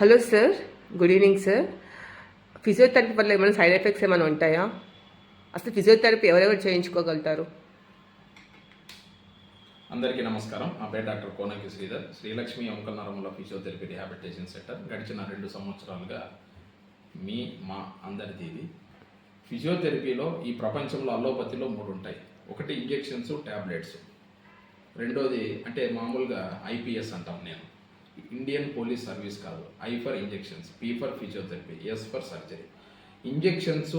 Hello sir good evening sir. Physiotherapy వల్ల ఏమైనా side effects ఏమైనా ఉంటాయా? అసలు ఫిజియోథెరపీ ఎవరెవరు చేయించుకోగలుగుతారు అందరికీ నమస్కారం. నా పేరు doctor Konaki Sridhar. Srilakshmi Ankanaramula physiotherapy rehabilitation centre గడిచిన రెండు సంవత్సరాలుగా మీ మా అందరిది ఇది. ఫిజియోథెరపీలో ఈ ప్రపంచంలో అల్లోపతిలో మూడు ఉంటాయి. ఒకటి ఇంజెక్షన్స్ ట్యాబ్లెట్స్ రెండోది అంటే మామూలుగా ఐపీఎస్ అంటాం నేను. ఇండియన్ పోలీస్ సర్వీస్ కాదు. I for injections P for physiotherapy S for surgery injections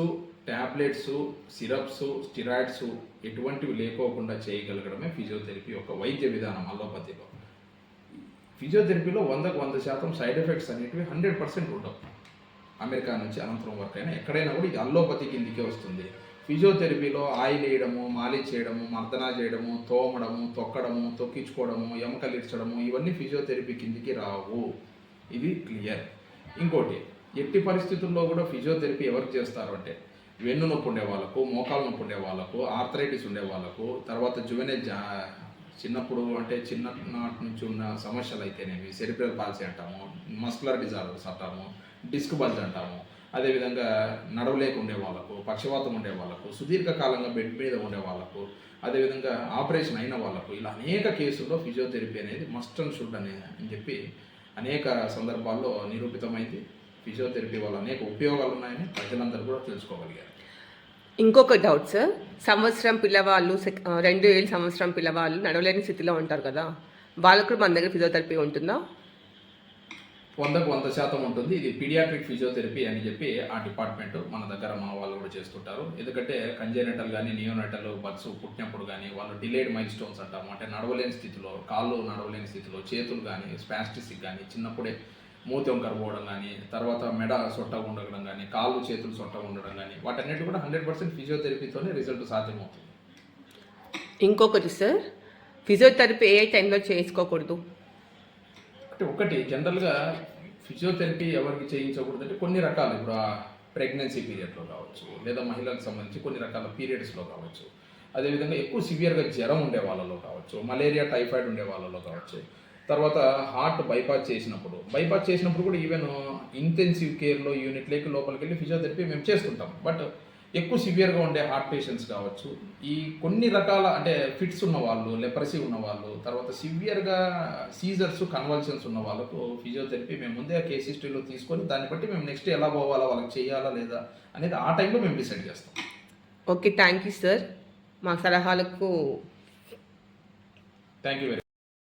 tablets syrups steroids ఎటువంటివి లేకోకుండా చేయగలగడమే ఫిజియోథెరపీ యొక్క వైద్య విధానం అల్లోపతిలో ఫిజియోథెరపీలో వందకు వంద శాతం సైడ్ ఎఫెక్ట్స్ అనేటివి హండ్రెడ్ పర్సెంట్ ఉండవు. అమెరికా నుంచి అనంతరం వరకు అయినా ఎక్కడైనా కూడా ఇది అల్లోపతి కిందికే వస్తుంది. ఫిజియోథెరపీలో ఆయిల్ వేయడము మాలిష్ చేయడము మర్దనా చేయడము తోమడము తొక్కడము తొక్కించుకోవడము ఎముకలు ఇవన్నీ ఫిజియోథెరపీ కిందికి రావు. ఇది క్లియర్. ఇంకోటి ఎట్టి పరిస్థితుల్లో కూడా ఫిజియోథెరపీ ఎవరు చేస్తారు అంటే వెన్ను నొప్పి ఉండే వాళ్ళకు మోకాలు నొప్పి ఉండే వాళ్ళకు ఆర్థరైటిస్ ఉండే వాళ్ళకు తర్వాత జువెనే జా చిన్నప్పుడు అంటే చిన్ననాటి నుంచి ఉన్న సమస్యలు అయితేనేవి సెరిబ్రల్ పాలసీ అంటాము మస్కులర్ డిజార్డర్స్ అంటాము డిస్క్ బల్జ్ అంటాము అదేవిధంగా నడవలేక ఉండే వాళ్ళకు పక్షవాతం ఉండే వాళ్ళకు సుదీర్ఘకాలంగా బెడ్ మీద ఉండే వాళ్ళకు అదేవిధంగా ఆపరేషన్ అయిన వాళ్ళకు ఇలా అనేక కేసుల్లో ఫిజియోథెరపీ అనేది మస్ట్ అండ్ షుడ్ అనే అని చెప్పి అనేక సందర్భాల్లో నిరూపితమైంది. ఫిజియోథెరపీ వల్ల అనేక ఉపయోగాలు ఉన్నాయని ప్రజలందరూ కూడా తెలుసుకోగలిగారు. ఇంకొక డౌట్ సార్ సంవత్సరం పిల్లవాళ్ళు సెక్- రెండు ఏళ్ళు సంవత్సరం పిల్లవాళ్ళు నడవలేని స్థితిలో ఉంటారు కదా. వాళ్ళకు కూడా మన దగ్గర ఫిజియోథెరపీ ఉంటుందా? వందకు వంద శాతం ఉంటుంది. ఇది పీడియాట్రిక్ ఫిజియోథెరపీ అని చెప్పి ఆ డిపార్ట్మెంట్ మన దగ్గర మన వాళ్ళు కూడా చేస్తుంటారు. ఎందుకంటే కంజెనటల్ కానీ నియోనటల్ బర్త్స్ పుట్టినప్పుడు కానీ వాళ్ళు డిలేడ్ మైల్ స్టోన్స్ అంటాము. అంటే నడవలేని స్థితిలో కాళ్ళు నడవలేని స్థితిలో చేతులు కానీ స్పాస్టిసిక్ కానీ చిన్నప్పుడే మూతి వంకర పోవడం కానీ తర్వాత మెడ సొట్టగా ఉండడం కానీ కాళ్ళు చేతులు సొట్ట ఉండడం కానీ వాటన్నిటి కూడా హండ్రెడ్ పర్సెంట్ ఫిజియోథెరపీతోనే రిజల్ట్ సాధ్యమవుతుంది. ఇంకొకటి సార్ ఫిజియోథెరపీ ఏ టైంలో చేసుకోకూడదు? అంటే ఒకటి జనరల్గా ఫిజియోథెరపీ ఎవరికి చేయించకూడదు అంటే కొన్ని రకాలు ఇప్పుడు ఆ ప్రెగ్నెన్సీ పీరియడ్లో కావచ్చు లేదా మహిళలకు సంబంధించి కొన్ని రకాల పీరియడ్స్లో కావచ్చు. అదేవిధంగా ఎక్కువ సివియర్గా జ్వరం ఉండే వాళ్ళలో కావచ్చు మలేరియా టైఫాయిడ్ ఉండే వాళ్ళలో కావచ్చు. తర్వాత హార్ట్ బైపాస్ చేసినప్పుడు బైపాస్ చేసినప్పుడు కూడా ఈవెన్ ఇంటెన్సివ్ కేర్లో యూనిట్లోకి లోపలికి వెళ్ళి ఫిజియోథెరపీ మేము చేస్తుంటాం. బట్ ఎక్కువ సివియర్గా ఉండే హార్ట్ పేషెంట్స్ కావచ్చు. ఈ కొన్ని రకాల అంటే ఫిట్స్ ఉన్న వాళ్ళు లెప్రసీ ఉన్న వాళ్ళు తర్వాత సివియర్గా సీజర్స్ కన్వల్షన్స్ ఉన్న వాళ్ళకు ఫిజియోథెరపీ మేము ముందే ఆ కేస్ హిస్టరీలో తీసుకొని దాన్ని బట్టి మేము నెక్స్ట్ ఎలా పోవాలా వాళ్ళకి చేయాలా లేదా అనేది ఆ టైంలో మేము డిసైడ్ చేస్తాం. ఓకే థ్యాంక్ యూ సార్ మా సలహాలకు థ్యాంక్ యూ వెరీ